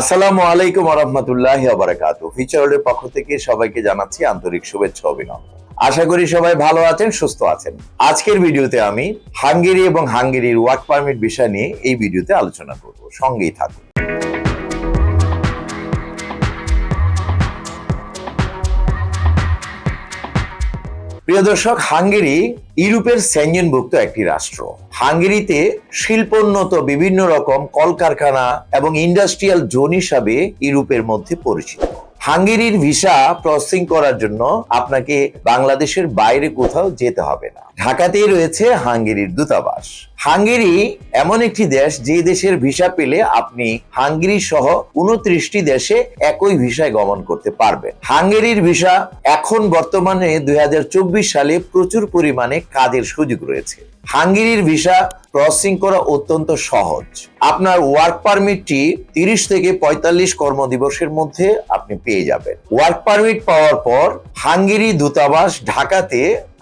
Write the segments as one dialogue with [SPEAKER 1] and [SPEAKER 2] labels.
[SPEAKER 1] আসসালামু আলাইকুম আরহামতুল্লাহ আবরাকাত ফিচারের পক্ষ থেকে সবাইকে জানাচ্ছি আন্তরিক শুভেচ্ছা অভিনন্দন। আশা করি সবাই ভালো আছেন, সুস্থ আছেন। আজকের ভিডিওতে আমি হাঙ্গেরি এবং হাঙ্গেরির ওয়ার্ক পারমিট বিষয় নিয়ে এই ভিডিওতে আলোচনা করব। সঙ্গেই থাকুন। প্রিয় দর্শক, হাঙ্গেরি ইউরোপের সেঞ্জনভুক্ত একটি রাষ্ট্র। হাঙ্গেরিতে শিল্পোন্নত বিভিন্ন রকম কলকারখানা এবং ইন্ডাস্ট্রিয়াল জোন হিসাবে ইউরোপের মধ্যে পরিচিত। হাঙ্গেরির ভিসা প্রসেসিং করার জন্য আপনাকে বাংলাদেশের বাইরে কোথাও যেতে হবে না। ঢাকাতেই রয়েছে হাঙ্গেরির দূতাবাস। হাঙ্গেরি এমন একটি দেশ যে দেশের ভিসা পেলে আপনি হাঙ্গেরি সহ উনত্রিশটি দেশে একই ভিসায় গমন করতে পারবেন। হাঙ্গেরির ভিসা এখন বর্তমানে দু হাজার চব্বিশ সালে প্রচুর পরিমাণে কাজের সুযোগ রয়েছে। হাঙ্গেরির ভিসা ক্রসিং করা অত্যন্ত সহজ। আপনার ওয়ার্ক পারমিটটি তিরিশ থেকে পঁয়তাল্লিশ কর্মদিবসের মধ্যে আপনি পেয়ে যাবেন। ওয়ার্ক পারমিট পাওয়ার পর হাঙ্গেরি দূতাবাস ঢাকাতে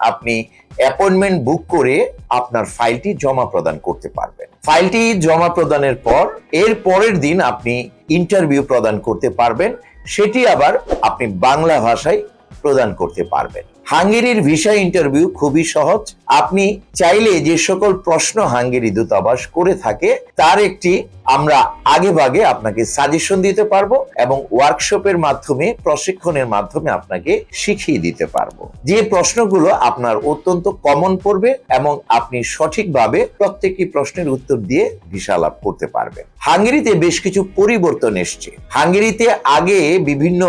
[SPEAKER 1] আপনি অ্যাপয়েন্টমেন্ট বুক করে আপনার ফাইলটি জমা প্রদান করতে পারবেন। ফাইলটি জমা প্রদানের পর এর পরের দিন আপনি ইন্টারভিউ প্রদান করতে পারবেন। সেটি আবার আপনি বাংলা ভাষায় প্রদান করতে পারবেন। হাঙ্গেরির ভিসা ইন্টারভিউ খুবই সহজ। আপনি চাইলে যে সকল প্রশ্ন হাঙ্গেরি দূতাবাস করে থাকে, তার একটি আমরা আগে ভাগে আপনাকে সাজেশন দিতে পারব এবং ওয়ার্কশপের মাধ্যমে, প্রশিক্ষণের মাধ্যমে আপনাকে শিখিয়ে দিতে পারব। যে প্রশ্নগুলো আপনার অত্যন্ত কমন পড়বে এবং আপনি সঠিকভাবে প্রত্যেকটি প্রশ্নের উত্তর দিয়ে ভিসা লাভ করতে পারবেন। হাঙ্গেরিতে বেশ কিছু পরিবর্তন এসছে। হাঙ্গেরিতে আগে বিভিন্ন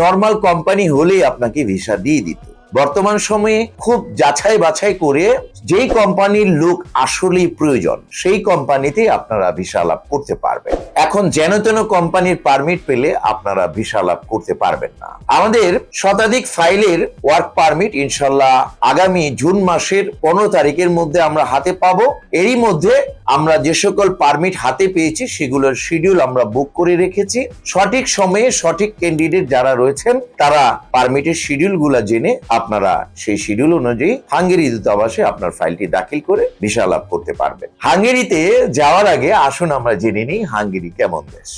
[SPEAKER 1] নর্মাল কোম্পানি হলেই আপনাকে ভিসা দিয়ে দিত। বর্তমান সময়ে খুব যাচাই বাছাই করে যেই কোম্পানির লোক আসলেই প্রয়োজন, সেই কোম্পানিতে আপনারা ভিসা লাভ করতে পারবেন। এখন যেন তেন কোম্পানির পারমিট পেলে আপনারা ভিসা লাভ করতে পারবেন না। আমাদের শতাধিক ফাইলের ওয়ার্ক পারমিট ইনশাল্লাহ আগামী জুন মাসের পনেরো তারিখের মধ্যে আমরা হাতে পাবো। এরই মধ্যে আমরা যে সকল পারমিট হাতে পেয়েছি, সেগুলোর শিডিউল আমরা বুক করে রেখেছি। সঠিক সময়ে সঠিক ক্যান্ডিডেট যারা রয়েছেন, তারা পারমিটের শিডিউলগুলা জেনে আপনারা সেই শিডিউল অনুযায়ী হাঙ্গেরি দূতাবাসে আপনার ফাইলটি দাখিল করে ভিসা লাভ করতে পারবেন। হাঙ্গেরিতে যাওয়ার আগে আসুন আমরা জেনে নিই হাঙ্গেরি কেমন দেশ।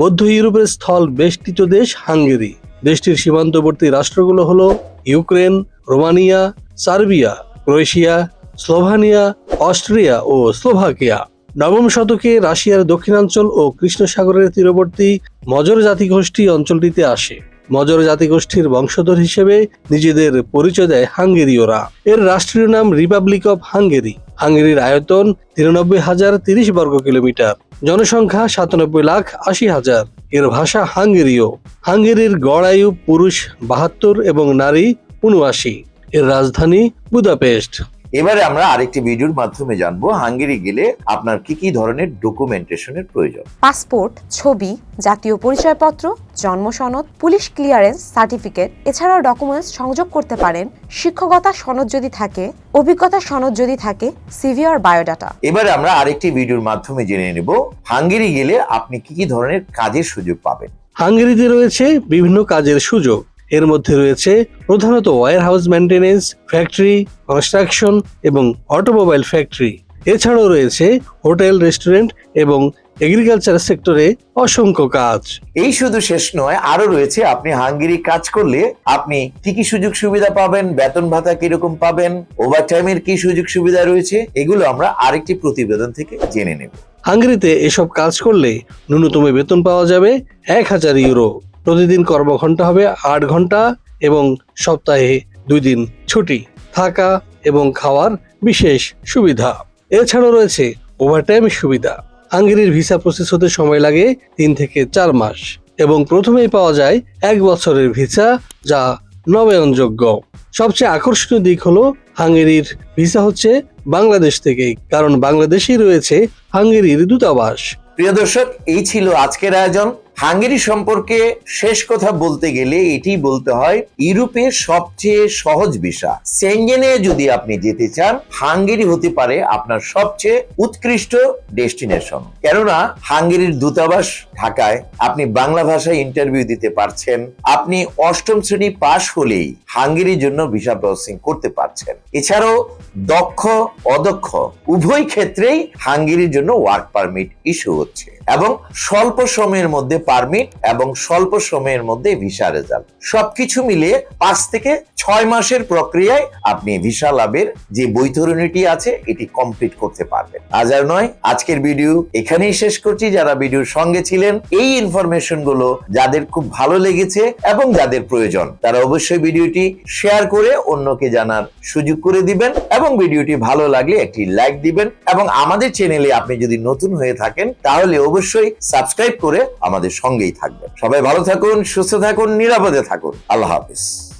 [SPEAKER 2] মধ্য ইউরোপের স্থল বেষ্টিত দেশ হাঙ্গেরি। দেশটির সীমান্তবর্তী রাষ্ট্রগুলো হলো Ukraine, Romania, Serbia, Croatia, Slovenia, Austria ও স্লোভাকিয়া। নবম শতকে রাশিয়ার দক্ষিণাঞ্চল ও কৃষ্ণ সাগরের তীরবর্তী মজর জাতিগোষ্ঠী অঞ্চলটিতে আসে। মজর জাতিগোষ্ঠীর বংশধর হিসেবে নিজেদের পরিচয় দেয় হাঙ্গেরীয়রা। এর রাষ্ট্রীয় নাম রিপাবলিক অফ হাঙ্গেরি হাঙ্গেরির আয়তন তিরানব্বই হাজার তিরিশ বর্গ কিলোমিটার। জনসংখ্যা সাতানব্বই লাখ আশি হাজার। এর ভাষা হাঙ্গেরীয়। হাঙ্গেরির গড় আয়ু পুরুষ বাহাত্তর এবং নারী উনআশি। এর রাজধানী বুদাপেস্ট।
[SPEAKER 1] এবারে আমরা আরেকটি ভিডিওর মাধ্যমে জানব হাঙ্গেরি গেলে আপনার কি কি ধরনের ডকুমেন্টেশনের প্রয়োজন।
[SPEAKER 3] পাসপোর্ট ছবি জাতীয় পরিচয়পত্র জন্ম সনদ পুলিশ ক্লিয়ারেন্স সার্টিফিকেট এছাড়াও ডকুমেন্টস সংযোগ করতে পারেন শিক্ষকতা সনদ যদি থাকে অভিজ্ঞতা সনদ যদি থাকে সিভি আর বায়োডাটা
[SPEAKER 1] এবারে আমরা আরেকটি ভিডিওর মাধ্যমে জেনে নেব হাঙ্গেরি গেলে আপনি কি কি ধরনের কাজের সুযোগ পাবেন।
[SPEAKER 2] হাঙ্গেরিতে রয়েছে বিভিন্ন কাজের সুযোগ। এর মধ্যে রয়েছে প্রধানত warehouse maintenance factory construction এবং অটোমোবাইল ফ্যাক্টরি এছাড়াও রয়েছে হোটেল রেস্টুরেন্ট এবং এগ্রিকালচার সেক্টরে অসংখ্য কাজ।
[SPEAKER 1] এই শুধু শেষ নয় আরও রয়েছে আপনি হাঙ্গেরি কাজ করলে আপনি কি কি সুযোগ সুবিধা পাবেন বেতন ভাতা কীরকম পাবেন ওভার টাইমের কি সুযোগ সুবিধা রয়েছে এগুলো আমরা আরেকটি প্রতিবেদন থেকে জেনে নেব।
[SPEAKER 2] হাঙ্গেরিতে এসব কাজ করলে ন্যূনতম বেতন পাওয়া যাবে এক হাজার ইউরো। প্রতিদিন কর্মঘন্টা হবে আট ঘণ্টা এবং সপ্তাহে দুই দিন ছুটি, থাকা এবং খাওয়ার বিশেষ সুবিধা। এছাড়াও রয়েছে ওভারটাইম সুবিধা। হাঙ্গেরির ভিসা প্রসেস হতে সময় লাগে তিন থেকে চার মাস এবং প্রথমেই পাওয়া যায় এক বছরের ভিসা যা নবায়নযোগ্য। সবচেয়ে আকর্ষণীয় দিক হলো হাঙ্গেরির ভিসা হচ্ছে বাংলাদেশ থেকেই, কারণ বাংলাদেশেই রয়েছে হাঙ্গেরির দূতাবাস।
[SPEAKER 1] প্রিয় দর্শক, এই ছিল আজকের আয়োজন। হাঙ্গেরি সম্পর্কে শেষ কথা বলতে গেলে এটি বলতে হয় ইউরোপের সবচেয়ে সহজ ভিসা। সেঙ্গেনে যদি আপনি যেতে চান, হাঙ্গেরি হতে পারে আপনার সবচেয়ে উৎকৃষ্ট ডেস্টিনেশন। কেননা, হাঙ্গেরির দূতাবাস ঢাকায় আপনি বাংলা ভাষায় ইন্টারভিউ দিতে পারছেন, আপনি অষ্টম শ্রেণি পাশ হলেই হাঙ্গেরির জন্য ভিসা প্রসেসিং করতে পারছেন। এছাড়াও দক্ষ, অদক্ষ, উভয় ক্ষেত্রেই হাঙ্গেরির জন্য ওয়ার্ক পারমিট ইস্যু হচ্ছে। এবং স্বল্প সময়ের মধ্যে পারমিট এবং স্বল্প সময়ের মধ্যে ভিসা রেজাল্ট সবকিছু মিলিয়ে পাঁচ থেকে ছয় মাসের প্রক্রিয়ায় আপনি ভিসা লাভের যে বৈতরণীটি আছে, এটি কমপ্লিট করতে পারবেন। আজ আর নয়, আজকের ভিডিও এখানেই শেষ করছি। যারা ভিডিওর সঙ্গে ছিলেন, এই ইনফরমেশনগুলো যাদের খুব ভালো লেগেছে এবং যাদের প্রয়োজন, তারা অবশ্যই ভিডিওটি শেয়ার করে অন্যকে জানার সুযোগ করে দিবেন এবং ভিডিওটি ভালো লাগলে একটি লাইক দিবেন এবং আমাদের চ্যানেলে আপনি যদি নতুন হয়ে থাকেন, তাহলে অবশ্যই সাবস্ক্রাইব করে আমাদের সঙ্গেই থাকবেন। সবাই ভালো থাকুন সুস্থ থাকুন নিরাপদে থাকুন। আল্লাহ হাফিজ।